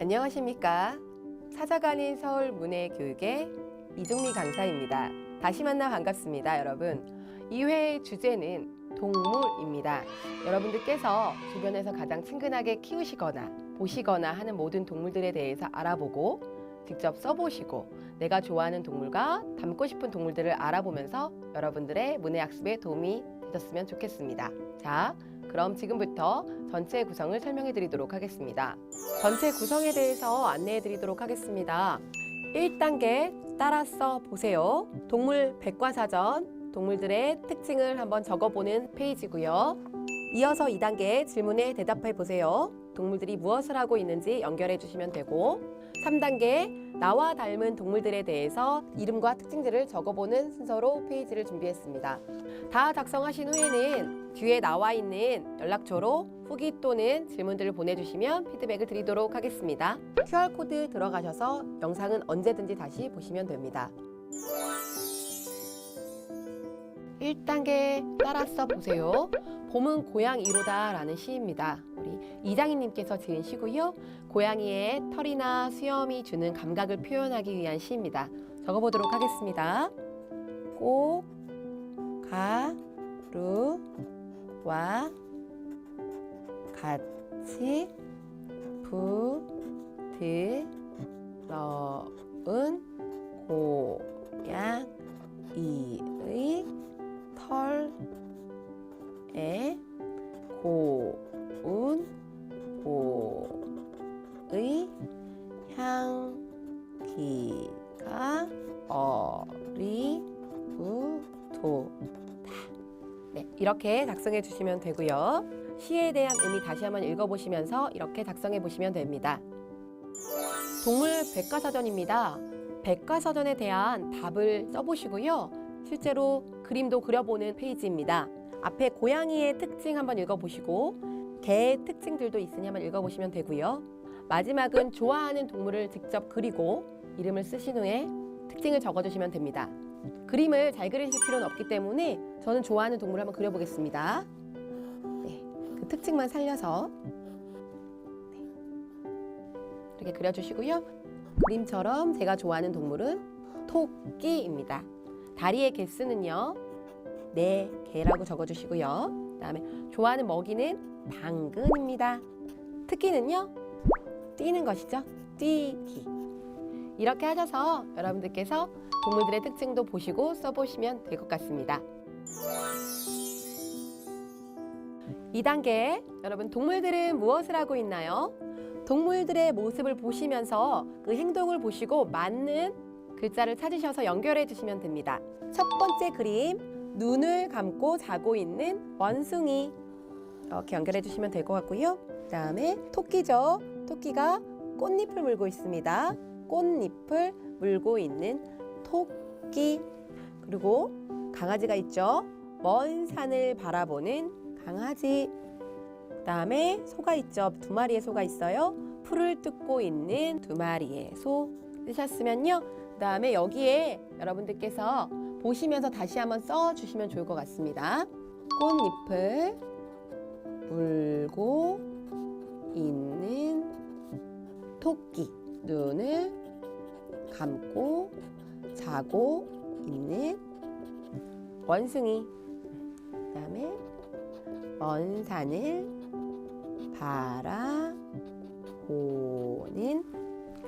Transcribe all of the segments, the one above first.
안녕하십니까. 찾아가는 서울 문해교육의 이종미 강사입니다. 다시 만나 반갑습니다, 여러분. 2회 주제는 동물입니다. 여러분들께서 주변에서 가장 친근하게 키우시거나 보시거나 하는 모든 동물들에 대해서 알아보고 직접 써보시고 내가 좋아하는 동물과 닮고 싶은 동물들을 알아보면서 여러분들의 문해학습에 도움이 되셨으면 좋겠습니다. 자, 그럼 지금부터 전체 구성을 설명해 드리도록 하겠습니다. 전체 구성에 대해서 안내해 드리도록 하겠습니다. 1단계 따라서 보세요. 동물 백과사전, 동물들의 특징을 한번 적어보는 페이지고요. 이어서 2단계 질문에 대답해 보세요. 동물들이 무엇을 하고 있는지 연결해 주시면 되고 3단계 나와 닮은 동물들에 대해서 이름과 특징들을 적어보는 순서로 페이지를 준비했습니다. 다 작성하신 후에는 뒤에 나와 있는 연락처로 후기 또는 질문들을 보내주시면 피드백을 드리도록 하겠습니다. QR코드 들어가셔서 영상은 언제든지 다시 보시면 됩니다. 1단계 따라서 보세요. 봄은 고양이로다 라는 시입니다. 우리 이장희님께서 지은 시고요. 고양이의 털이나 수염이 주는 감각을 표현하기 위한 시입니다. 적어보도록 하겠습니다. 꼭, 가, 루, 와, 같이, 부, 드, 러은, 고양이의 털에 고운 오의 향기가 어리부도다. 네, 이렇게 작성해 주시면 되고요. 시에 대한 의미 다시 한번 읽어보시면서 이렇게 작성해 보시면 됩니다. 동물 백과사전입니다. 백과사전에 대한 답을 써보시고요. 실제로 그림도 그려보는 페이지입니다. 앞에 고양이의 특징 한번 읽어보시고 개의 특징들도 있으니 한번 읽어보시면 되고요. 마지막은 좋아하는 동물을 직접 그리고 이름을 쓰신 후에 특징을 적어주시면 됩니다. 그림을 잘 그리실 필요는 없기 때문에 저는 좋아하는 동물을 한번 그려보겠습니다. 네, 그 특징만 살려서 네, 이렇게 그려주시고요. 그림처럼 제가 좋아하는 동물은 토끼입니다. 다리의 개수는요. 네 개라고 적어주시고요. 그다음에 좋아하는 먹이는 당근입니다. 특기는요. 뛰는 것이죠. 뛰기. 이렇게 하셔서 여러분들께서 동물들의 특징도 보시고 써보시면 될 것 같습니다. 2단계 여러분 동물들은 무엇을 하고 있나요? 동물들의 모습을 보시면서 그 행동을 보시고 맞는 글자를 찾으셔서 연결해 주시면 됩니다. 첫 번째 그림 눈을 감고 자고 있는 원숭이 이렇게 연결해 주시면 될 것 같고요. 그다음에 토끼죠. 토끼가 꽃잎을 물고 있습니다. 꽃잎을 물고 있는 토끼 그리고 강아지가 있죠. 먼 산을 바라보는 강아지 그다음에 소가 있죠. 두 마리의 소가 있어요. 풀을 뜯고 있는 두 마리의 소 쓰셨으면요. 그다음에 여기에 여러분들께서 보시면서 다시 한번 써 주시면 좋을 것 같습니다. 꽃잎을 물고 있는 토끼 눈을 감고 자고 있는 원숭이. 그 다음에 먼 산을 바라보는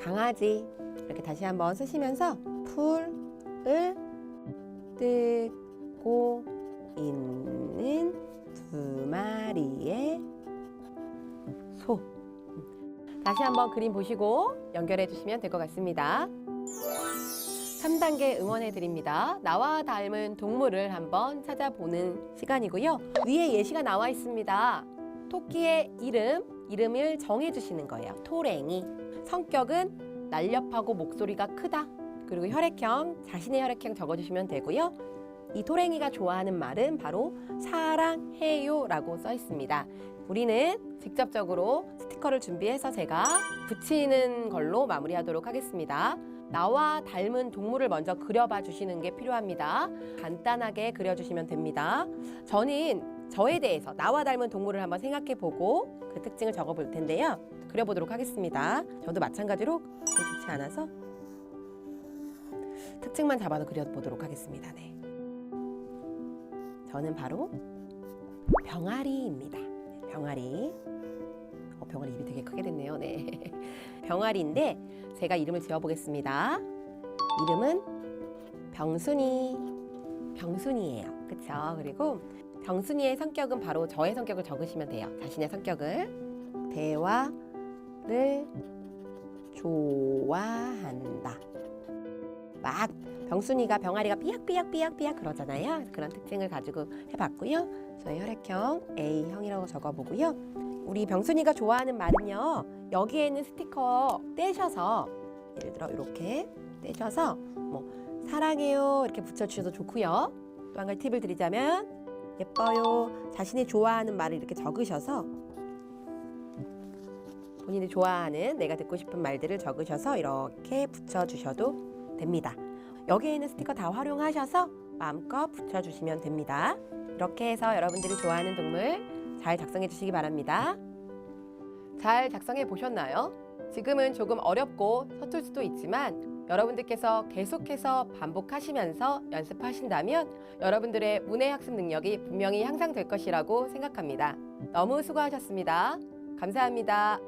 강아지. 이렇게 다시 한번 쓰시면서 풀을 뜯고 있는 두 마리의 소. 다시 한번 그림 보시고 연결해 주시면 될 것 같습니다. 3단계 응원해 드립니다. 나와 닮은 동물을 한번 찾아보는 시간이고요. 위에 예시가 나와 있습니다. 토끼의 이름, 이름을 정해 주시는 거예요. 토랭이. 성격은 날렵하고 목소리가 크다. 그리고 혈액형, 자신의 혈액형 적어 주시면 되고요. 이 토랭이가 좋아하는 말은 바로 사랑해요라고 써 있습니다. 우리는 직접적으로 스티커를 준비해서 제가 붙이는 걸로 마무리하도록 하겠습니다. 나와 닮은 동물을 먼저 그려봐 주시는 게 필요합니다. 간단하게 그려주시면 됩니다. 저는 저에 대해서 나와 닮은 동물을 한번 생각해 보고 그 특징을 적어 볼 텐데요. 그려보도록 하겠습니다. 저도 마찬가지로 좋지 않아서 특징만 잡아서 그려보도록 하겠습니다. 네. 저는 바로 병아리입니다. 병아리. 어, 병아리 입이 되게 크게 됐네요. 네. 병아리인데 제가 이름을 지어보겠습니다. 이름은 병순이. 병순이에요. 그쵸? 그리고 병순이의 성격은 바로 저의 성격을 적으시면 돼요. 자신의 성격을. 대화를 좋아한다. 막 병순이가 병아리가 삐약삐약삐약삐약 그러잖아요. 그런 특징을 가지고 해봤고요. 저희 혈액형 A형이라고 적어보고요. 우리 병순이가 좋아하는 말은요. 여기에 있는 스티커 떼셔서 예를 들어 이렇게 떼셔서 뭐 사랑해요 이렇게 붙여주셔도 좋고요. 또 한 가지 팁을 드리자면 예뻐요 자신이 좋아하는 말을 이렇게 적으셔서 본인이 좋아하는 내가 듣고 싶은 말들을 적으셔서 이렇게 붙여주셔도 됩니다. 여기에 있는 스티커 다 활용하셔서 마음껏 붙여주시면 됩니다. 이렇게 해서 여러분들이 좋아하는 동물 잘 작성해 주시기 바랍니다. 잘 작성해 보셨나요? 지금은 조금 어렵고 서툴 수도 있지만 여러분들께서 계속해서 반복하시면서 연습하신다면 여러분들의 문해 학습 능력이 분명히 향상될 것이라고 생각합니다. 너무 수고하셨습니다. 감사합니다.